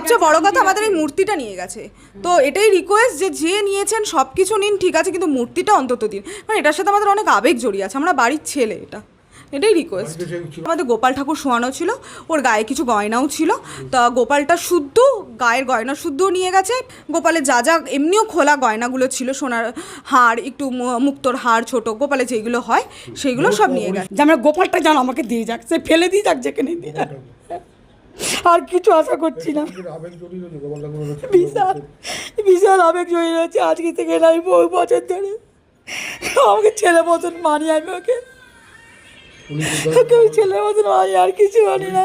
সবচেয়ে বড় কথা আমাদের এই মূর্তিটা নিয়ে গেছে। তো এটাই রিকোয়েস্ট যে যে নিয়েছেন সব কিছু নিন ঠিক আছে কিন্তু মূর্তিটা অন্তত দিন। কারণ এটার সাথে আমাদের অনেক আবেগ জড়িয়ে আছে আমরা বাড়ির ছেলে এটা। এটাই রিকোয়েস্ট আমাদের গোপাল ঠাকুর শোয়ানো ছিল ওর গায়ে কিছু গয়নাও ছিল। তা গোপালটা শুদ্ধ গায়ের গয়না শুদ্ধ নিয়ে গেছে। গোপালের যা যা এমনিও খোলা গয়নাগুলো ছিল সোনার হাড় একটু মুক্তোর হাড় ছোট গোপালে যেগুলো হয় সেইগুলো সব নিয়ে গেছে। যে আমরা গোপালটা যেন আমাকে দিয়ে যাক সে ফেলে দিয়ে যাক যেখানে দিয়ে যাক। আর কিছু আশা করছি না। বিশাল বিশাল আবেগ জড়িয়ে রয়েছে আজকে থেকে আমি বহু বছর ধরে। আমাকে ছেলে মতন মানি আমি ওকে। ওকে ছেলে মতন মানি, আর কিছু মানি না।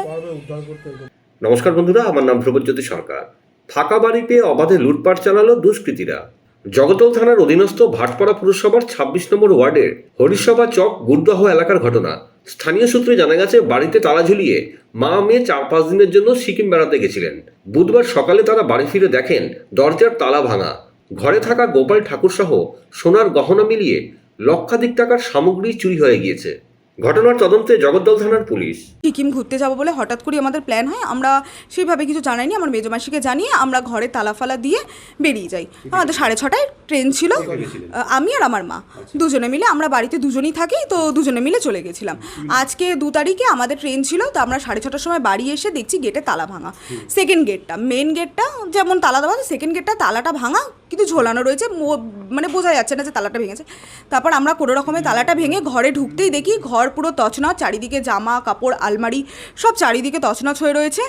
নমস্কার বন্ধুরা, আমার নাম ধ্রুবজ্যোতি সরকার। ফাঁকা বাড়িতে অবাধে লুটপাট চালালো দুষ্কৃতীরা। জগতল থানার অধীনস্থ ভাটপাড়া পুরসভার ছাব্বিশ নম্বর ওয়ার্ডের হরিসভা চক গুরদাহ এলাকার ঘটনা। স্থানীয় সূত্রে জানা গেছে, বাড়িতে তালা ঝুলিয়ে মা মেয়ে চার পাঁচ দিনের জন্য সিকিম বেড়াতে গেছিলেন। বুধবার সকালে তারা বাড়ি ফিরে দেখেন, দরজার তালা ভাঙা। ঘরে থাকা গোপাল ঠাকুরসহ সোনার গহনা মিলিয়ে লক্ষাধিক টাকার সামগ্রী চুরি হয়ে গিয়েছে। ঘটনার তদন্তে জগদ্দল থানার পুলিশ। সিকিম ঘুরতে যাব বলে হঠাৎ করে আমাদের প্ল্যান হয়? আমরা সেইভাবে কিছু জানাইনি আমার মেজমাসিকে জানিয়ে আমরা ঘরে তালাফালা দিয়ে বেরিয়ে যাই। আমাদের সাড়ে ছটায় ট্রেন ছিল। আমি আর আমার মা। দুজনে মিলে আমরা বাড়িতে দুজনেই থাকি তো দুজনে মিলে চলে গেছিলাম। আজকে দু তারিখে আমাদের ট্রেন ছিল তো আমরা সাড়ে ছটার সময় বাড়ি এসে দেখছি গেটে তালা ভাঙা। সেকেন্ড গেটটা মেন গেটটা যেমন তালা দেওয়া সেকেন্ড গেটটা তালাটা ভাঙা। কিন্তু ঝোলানো রয়েছে মানে বোঝা যাচ্ছে না যে তালাটা ভেঙেছে। তারপর আমরা কোনো রকমের তালাটা ভেঙে ঘরে ঢুকতেই দেখি ঘর পুরো তছনছ, চারিদিকে জামা, কাপড়, আলমারি সব চারিদিকে তছনছ হয়ে রয়েছে।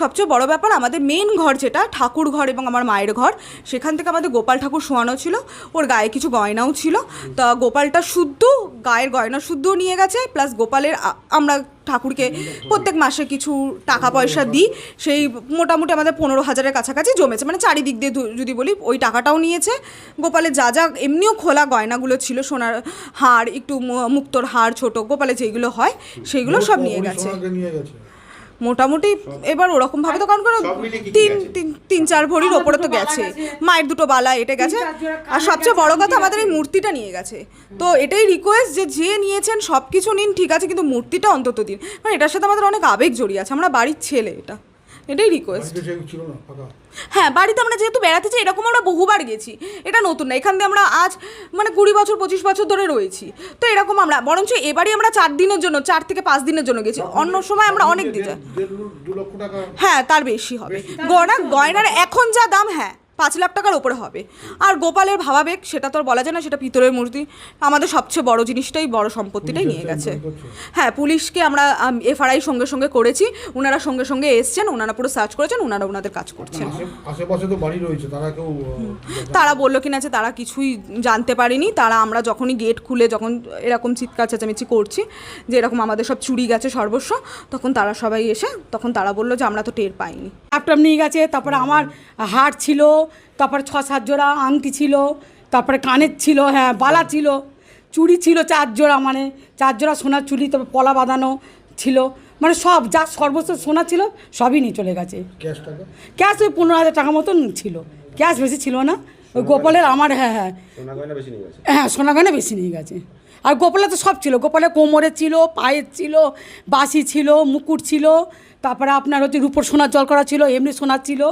সবচেয়ে বড় ব্যাপার, আমাদের মেন ঘর যেটা, ঠাকুর ঘর এবং আমার মায়ের ঘর, সেখান থেকে আমাদের গোপাল ঠাকুর শোয়ানো ছিল। ওর গায়ে কিছু গয়নাও ছিল। তা গোপালটা শুদ্ধ, গায়ের গয়না শুদ্ধ নিয়ে গেছে, প্লাস গোপালের আমরা ঠাকুরকে প্রত্যেক মাসে কিছু টাকা পয়সা দিই সেই মোটামুটি আমাদের পনেরো হাজারের কাছাকাছি জমেছে। মানে চারিদিক দিয়ে যদি বলি ওই টাকাটাও নিয়েছে। গোপালে যা যা এমনিও খোলা গয়নাগুলো ছিল সোনার হাড় একটু মুক্তর হাড় ছোট গোপালে যেগুলো হয় সেইগুলো সব নিয়ে গেছে। মোটামুটি এবার ওরকম ভাবে তো কারণ তিন তিন- তিন চার ভরির ওপরে তো গেছে। মায়ের দুটো বালা এটা গেছে। আর সবচেয়ে বড় কথা আমাদের এই মূর্তিটা নিয়ে গেছে। তো এটাই রিকোয়েস্ট যে যে নিয়েছেন সব কিছু নিন ঠিক আছে কিন্তু মূর্তিটা অন্তত দিন। কারণ এটার সাথে আমাদের অনেক আবেগ জড়িয়ে আছে আমরা বাড়ির ছেলে এটা। এটাই রিকোয়েস্ট হ্যাঁ বাড়িতে আমরা যেহেতু বেড়াতে যাই এরকম আমরা বহুবার গেছি। এটা নতুন না এখান দিয়ে আমরা আজ মানে কুড়ি বছর পঁচিশ বছর ধরে রয়েছি। তো এরকম আমরা বরঞ্চ এবারই আমরা চার দিনের জন্য চার থেকে পাঁচ দিনের জন্য গেছি। অন্য সময় আমরা অনেক দিন যাই দেড় লু- দু লক্ষ টাকা হ্যাঁ তার বেশি হবে। গয়না গয়নার এখন যা দাম হ্যাঁ। পাঁচ লাখ টাকার ওপরে হবে। আর গোপালের ভাবাবেগ সেটা তো আর বলা যায় না সেটা পিতরের মূর্তি। আমাদের সবচেয়ে বড় জিনিসটাই বড় সম্পত্তিটাই নিয়ে গেছে। হ্যাঁ পুলিশকে আমরা এফআরআই সঙ্গে সঙ্গে করেছি। ওনারা সঙ্গে সঙ্গে এসছেন ওনারা পুরো সার্চ করেছেন ওনারা ওনাদের কাজ করছেন। আশেপাশে তো বাড়ি রয়েছে তারা কেউ আহ, তারা বলল কিনা যে তারা কিছুই জানতে পারেনি। তারা আমরা যখনই গেট খুলে যখন এরকম চিৎকার চেঁচামেচি করছি যে এরকম আমাদের সব চুরি গেছে সর্বস্ব তখন তারা সবাই এসে তখন তারা বলল যে আমরা তো টের পাইনি। ল্যাপটপ নিয়ে গেছে তারপরে আমার হার ছিল তারপরে ছ সাত জোড়া আংটি ছিল তারপরে কানের ছিল হ্যাঁ বালা ছিল চুড়ি ছিল চার জোড়া মানে চার জোড়া সোনার চুড়ি তারপর পলা বাঁধানো ছিল মানে সব যা সর্বস্ব সোনা ছিল সবই নিয়ে চলে গেছে। ক্যাশ ওই পনেরো হাজার টাকা মতন ছিল ক্যাশ বেশি ছিল না ওই গোপালের আমার হ্যাঁ হ্যাঁ। হ্যাঁ সোনা গয়না বেশি নিয়ে গেছে। আর গোপালে তো সব ছিল। গোপালে কোমরে ছিল, পায়ের ছিল বাসি ছিল, মুকুট ছিল, তারপরে আপনার হচ্ছে রূপোর সোনার জল করা ছিল, এমনি সোনার ছিল,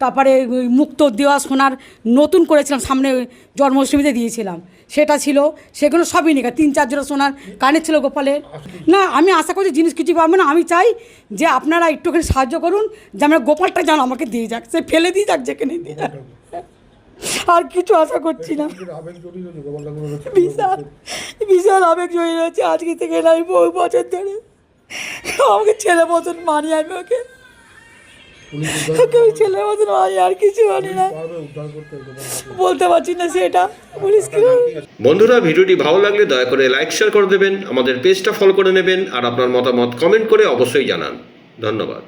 তারপরে মুক্ত দেওয়া সোনার নতুন করেছিলাম, সামনে জন্মাষ্টমীতে দিয়েছিলাম। সেটা ছিল, সেগুলো সবই গেছে, তিন চার জোড়া সোনার কানের ছিল গোপালের। না, আমি আশা করছি জিনিস কিছু পাবো না, আমি চাই যে আপনারা একটুখানি সাহায্য করুন, যে আমরা গোপালটা যেন আমাকে দিয়ে যাক, সে ফেলে দিয়ে যাক যেখানে দিয়ে যাক। আর কিছু আশা করছি না। বিশাল বিশাল আবেগ জড়িয়ে রয়েছে আজকে থেকে আমি বহু বছর ধরে আমাকে ছেলে মতন মানি আমি ওকে। ওকে মতন মানি আর কিছু মানি না। বলতে পারছি না সেটা পুলিশ কি বন্ধুরা ভিডিওটি ভালো লাগলে দয়া করে লাইক শেয়ার করে দেবেন আমাদের পেজটা ফলো করে নেবেন আর আপনার মতামত কমেন্ট করে অবশ্যই জানান। ধন্যবাদ।